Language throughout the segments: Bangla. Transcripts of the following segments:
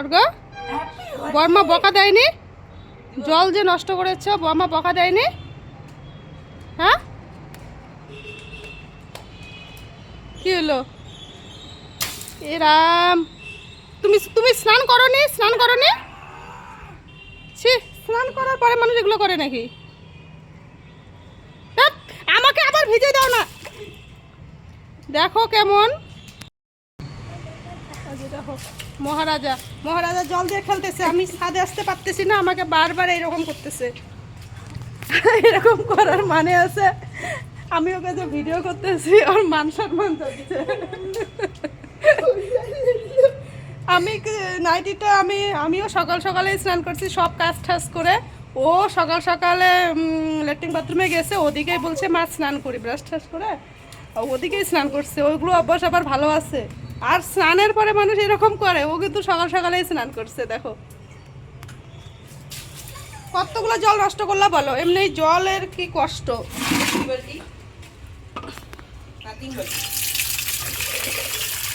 অর্ঘ বর্মা বকা দেয়নি। জল যে নষ্ট করেছ, বর্মা বকা দেয়নি। হ্যাঁ? কি হলো? এরাম তুমি তুমি স্নান করনি? স্নান করনি? ছি, স্নান করার পরে মানুষ এগুলো করে নাকি? আমাকে আবার ভিজে দাও না। দেখো কেমন। এই যে দেখো মহারাজা মহারাজা জল দিয়ে খেলতেছে, আমি ছাদে আসতে পারতেছি না, আমাকে বারবার এরকম করতেছে। এরকম করার মানে আছে আমি ওকে যে ভিডিও করতেছি, ওর মান সম্মান যাচ্ছে আমি নাইটিটা আমি, আমিও সকাল সকালে স্নান করছি, সব কাজ টাজ করে। ও সকাল সকালে ল্যাট্রিন বাথরুমে গেছে, ওদিকেই বলছে, মা, স্নান করি। ব্রাশ টাশ করে, ওদিকেই স্নান করছে, ওইগুলো অভ্যাস আবার ভালো আছে। আর স্নানের পরে মানুষ এরকম করে, ও কিন্তু সকাল সকালেই স্নান করছে, দেখো। কতগুলো জল নষ্ট করলা বলো, এমনি জলের কি কষ্ট?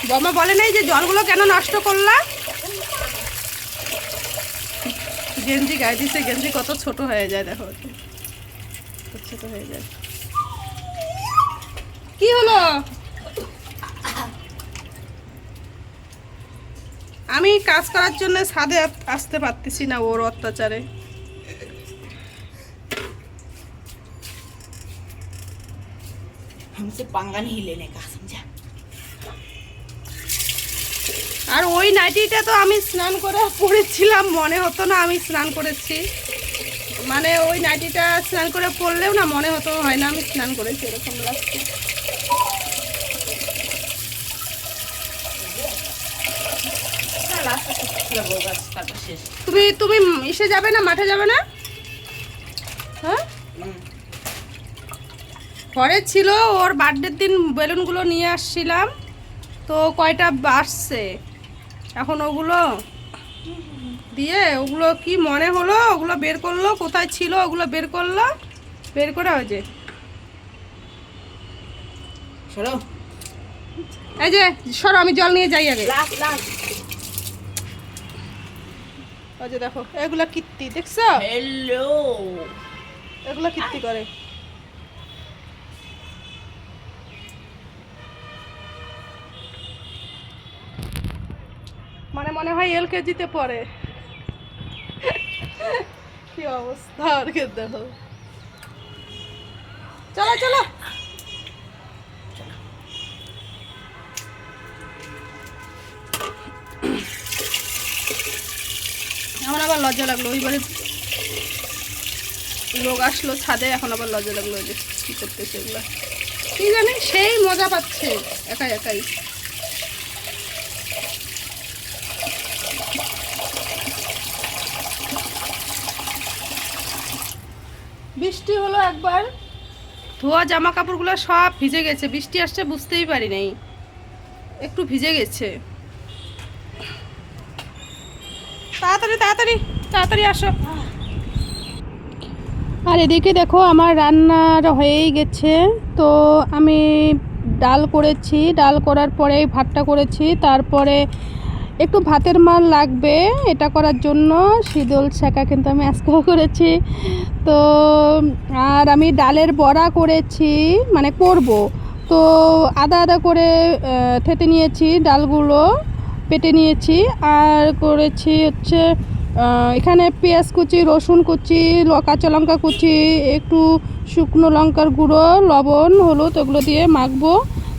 বমা বলে নাই যে জলগুলো কেন নষ্ট করলা? গেঞ্জি গায়ে দিছে, গেঞ্জি কত ছোট হয়ে যায়, দেখো। ছোট হয়ে যায়। কি হলো? আমি কাজ করার জন্য সাদে আসতে পারতেছি না ওর অত্যাচারে। আর ওই নাইটিটা তো আমি স্নান করে পড়েছিলাম মনে হতো না আমি স্নান করেছি। মানে ওই নাইটিটা স্নান করে পড়লেও না মনে হতো হয় না আমি স্নান করেছি এরকম লাগছে। তুমি তুমি ইসে যাবে না মাঠে যাবে না? হ্যাঁ? ঘরে ছিল ওর বার্থডের দিন বেলুনগুলো নিয়ে আসছিলাম তো কয়টা আসছে? এখন ওগুলো দিয়ে ওগুলো কি মনে হলো? ওগুলো বের করল কোথায় ছিল? ওগুলো বের করল। বের করে হয়েছে। এই যে সরো আমি জল নিয়ে যাই আগে। ওই যে দেখো এগুলো কীর্তি দেখছ? হ্যালো এগুলো কীর্তি করে। মানে মনে হয় এল কেজিতে পড়ে। কি অবস্থা আর কে দেখো। চলো চলো। আবার লজ্জা লাগল ওইবারে লোক আসলো ছাদে, এখন আবার লজ্জা লাগল যে কি করতেছে এগুলো। কি জানি, সেই মজা পাচ্ছে, একাই একাই। বৃষ্টি হলো একবার। ধোয়া জামা কাপড়গুলো সব ভিজে গেছে, বৃষ্টি আসছে বুঝতেই পারি নাই। একটু ভিজে গেছে। তাড়াতাড়ি তাড়াতাড়ি তাড়াতাড়ি আসো। আর এদিকে দেখো, আমার রান্নার হয়েই গেছে। তো আমি ডাল করেছি। ডাল করার পরে ভাতটা করেছি। তারপরে একটু ভাতের মাল লাগবে এটা করার জন্য। শীতল শেখা কিন্তু আমি আজকেও করেছি। তো, আর আমি ডালের বড়া করেছি মানে করব। তো আদা আদা করে থেতে নিয়েছি ডালগুলো। পেটে নিয়েছি আর করেছি হচ্ছে এখানে পেঁয়াজ কুচি, রসুন কুচি কাঁচা লঙ্কা কুচি, একটু শুকনো লঙ্কার গুঁড়ো, লবণ, হলুদ ওগুলো দিয়ে মাখবো।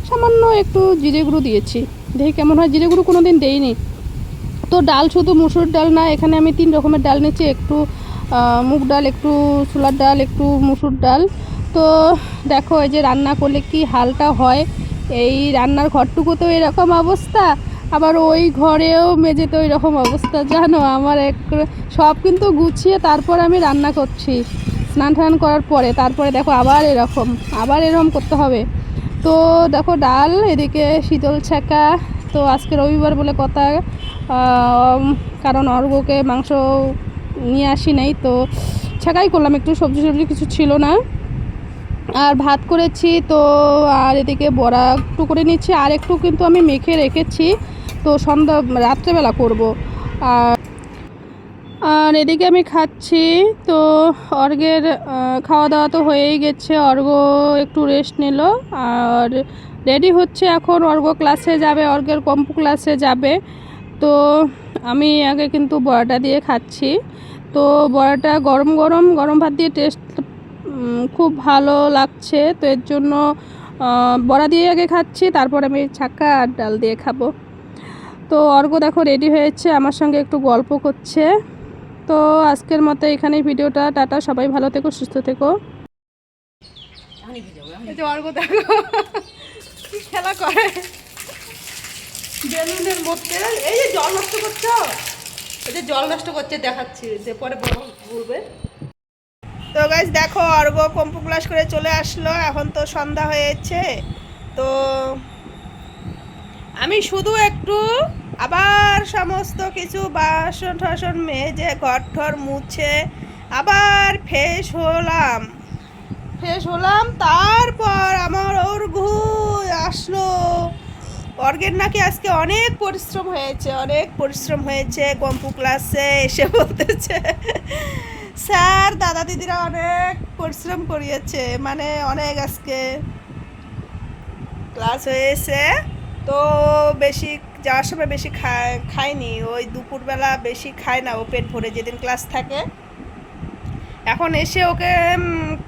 সামান্য একটু জিরে গুঁড়ো দিয়েছি। দেখি কেমন হয়, জিরে গুঁড়ো কোনো দিন দেইনি। তো ডাল শুধু মুসুর ডাল না, এখানে আমি তিন রকমের ডাল নিচ্ছি একটু মুগ ডাল, একটু ছোলার ডাল, একটু মুসুর ডাল। তো দেখো, এই যে রান্না করলে কি হালটা হয়? এই রান্নার ঘরটুকুতেও এরকম অবস্থা। আবার ওই ঘরেও মেঝেতে ওই রকম অবস্থা, জানো? আমার এক সব কিন্তু গুছিয়ে তারপর আমি রান্না করছি। স্নান টান করার পরে, তারপরে দেখো আবার এরকম আবার এরকম করতে হবে। তো দেখো ডাল, এদিকে শীতল ছাকা। তো আজকে রবিবার বলে কথা কারণ অর্ঘকে মাংস নিয়ে আসি নাই, তো ছাকাই করলাম। একটু সবজি সবজি কিছু ছিল না। আর ভাত করেছি, তো আর এদিকে বড়া একটু করে নিচ্ছি। আর একটু কিন্তু আমি মেখে রেখেছি। তো সন্ধ্যা, রাত্রেবেলা করব। আর আর এদিকে আমি খাচ্ছি। তো অর্গের খাওয়া দাওয়া তো হয়েই গেছে। অর্গ একটু রেস্ট নিল। আর রেডি হচ্ছে এখন। অর্ঘ ক্লাসে যাবে। অর্গের কম্পু ক্লাসে যাবে। তো আমি আগে কিন্তু বড়াটা দিয়ে খাচ্ছি। তো বড়াটা গরম গরম গরম ভাত দিয়ে টেস্ট খুব ভালো লাগছে। তো এর জন্য বড়া দিয়ে আগে খাচ্ছি। তারপর আমি ছাক্কা আর ডাল দিয়ে খাব। তো অর্ঘ দেখো রেডি হয়েছে, আমার সঙ্গে একটু গল্প করছে। তো আজকের মতো এখানেই ভিডিওটা, টাটা, সবাই ভালো থেকো, সুস্থ থেকো। অর্ঘ দেখো খেলা করে। বেলুনের মধ্যে, এই যে জল নষ্ট করছ? এই যে জল নষ্ট করছে, দেখাচ্ছি, যে পরে বলবে। তো গাইজ দেখো অর্ঘ কম্পু ক্লাস করে চলে আসলো, এখন তো সন্ধ্যা হয়েছে। তো আমি শুধু একটু আবার সমস্ত কিছু বাসন টাসন মেজে ঘর ঠর মুছে আবার ফ্রেশ হলাম। ফ্রেশ হলাম, তারপর আমার ওর ঘু আসলো। অর্গের নাকি আজকে অনেক পরিশ্রম হয়েছে, অনেক পরিশ্রম হয়েছে, কম্পু ক্লাসে এসে বলতেছে, স্যার, দাদা দিদিরা অনেক পরিশ্রম করিয়েছে মানে অনেক আজকে ক্লাস হয়েছে। তো বেশি, যাওয়ার সময় বেশি খায়, খায়নি। ওই দুপুরবেলা বেশি খায় না, ও পেট ভরে যেদিন ক্লাস থাকে। এখন এসে ওকে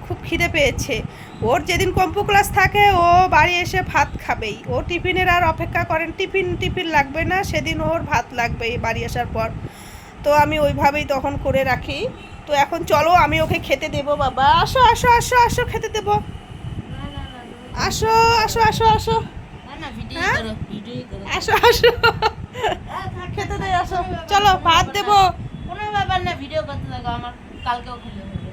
খুব খিদে পেয়েছে। ওর যেদিন কম্পু ক্লাস থাকে, ও বাড়ি এসে ভাত খাবেই। ও টিফিনের আর অপেক্ষা করেন, টিফিন টিফিন লাগবে না, সেদিন ওর ভাত লাগবেই বাড়ি আসার পর। তো আমি ওইভাবেই তখন করে রাখি। তো এখন চলো, আমি ওকে খেতে দেবো, বাবা। আসো আসো আসো আসো, খেতে দেবো। আসো আসো আসো আসো। আসো আসো। খেতে দে আসো। চলো ভাত দেবো। কোনো ব্যাপার না ভিডিও করতে থাকো আমার কালকেও খেলে হবে।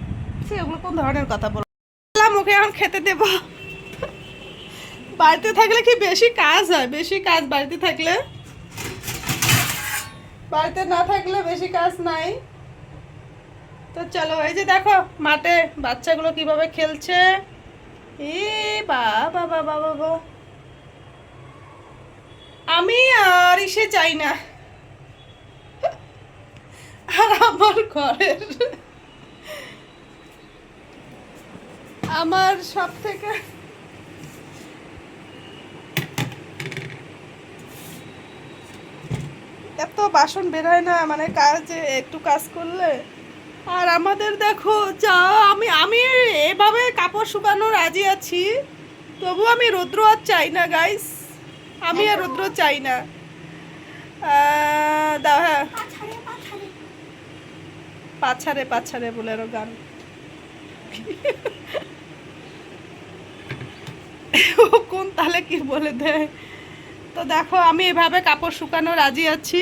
সে ওগুলো কোন ধরনের কথা বললাম ওকে এখন খেতে দেব। বাড়িতে থাকলে কি বেশি কাজ হয়? বেশি কাজ বাড়িতে থাকলে? বাড়িতে না থাকলে বেশি কাজ নাই। তো চলো এই যে দেখো মাঠে বাচ্চাগুলো কীভাবে খেলছে। এ বাবা বাবা বাবা। আমি আর ইসে চাই না। আর আমার ঘরের আমার সব থেকে এত বাসন বেরোয় না মানে কাজে একটু কাজ করলে। আর আমাদের দেখো, যা আমি আমি এভাবে কাপড় শুকানো রাজি আছি তবু আমি রৌদ্র আর চাই না গাইস আমি আর রৌদ্র চাই না। দাও হ্যাঁ। পাছারে পাছারে গান। ও কোন কি বলে দেয়? তো দেখো, আমি এভাবে কাপড় শুকানো রাজি আছি।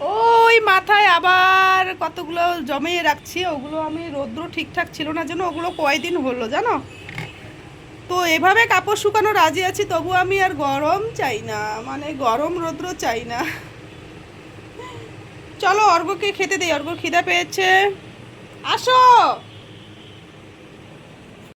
ওই মাথায় আবার কতগুলো জমিয়ে রাখছি, ওগুলো আমি রৌদ্র ঠিকঠাক ছিল না যেন, ওগুলো কয়দিন হলো জানো? তো এভাবে কাপড় শুকানো রাজি আছি, তবু আমি আর গরম চাই না মানে গরম রৌদ্র চাই না। চলো অর্ঘকে খেতে দিই অর্ঘ খিদা পেয়েছে। আসো!